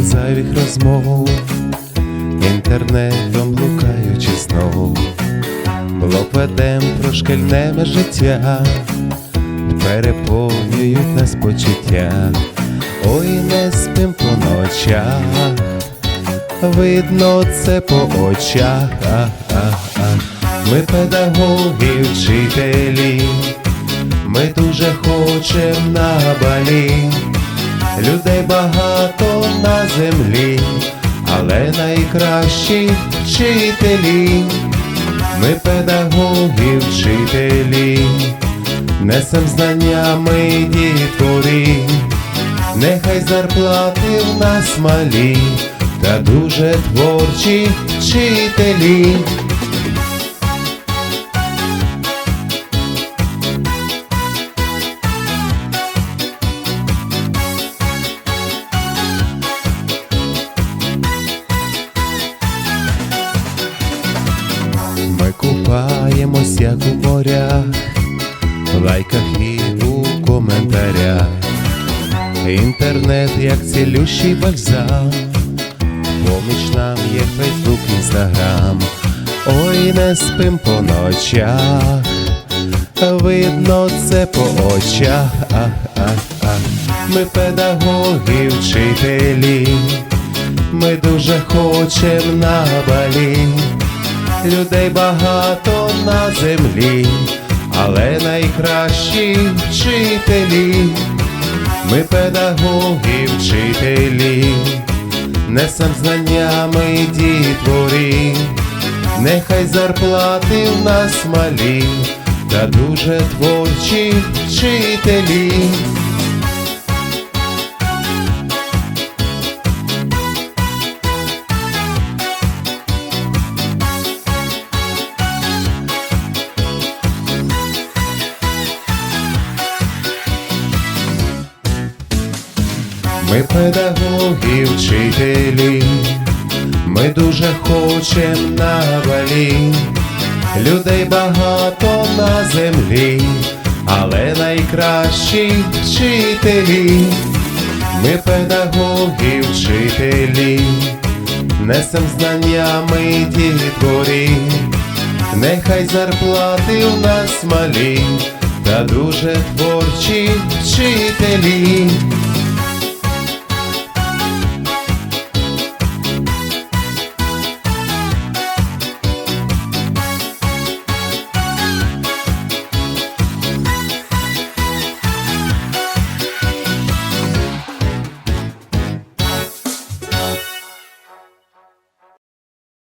без зайвих розмов, інтернетом блукаючи знов, блог ведем про шкільне життя, переповнюють нас почуття, ой, не спим по ночах, видно це по очах. А, а, а. Ми педагоги, вчителі, ми дуже хочем на балі. Людей багато на землі, але найкращі вчителі, ми педагоги, вчителі, несем знання ми дітворі, нехай зарплати в нас малі, та дуже творчі вчителі. Купаємось, як у морях, в лайках і у коментарях. Інтернет, як цілющий бальзам, поміч нам є Фейсбук, Інстаграм. Ой, не спим по ночах, видно це по очах. А, а, а. Ми педагоги, вчителі, ми дуже хочем на балі людей багато на землі, але найкращі вчителі, ми педагоги, вчителі, несем знаннями дітворі, нехай зарплати в нас малі, та дуже творчі вчителі. Ми педагоги, вчителі, ми дуже хочем на балі, людей багато на землі, але найкращі вчителі, ми педагоги, вчителі, несем знаннями дітворі, нехай зарплати в нас малі, та дуже творчі вчителі.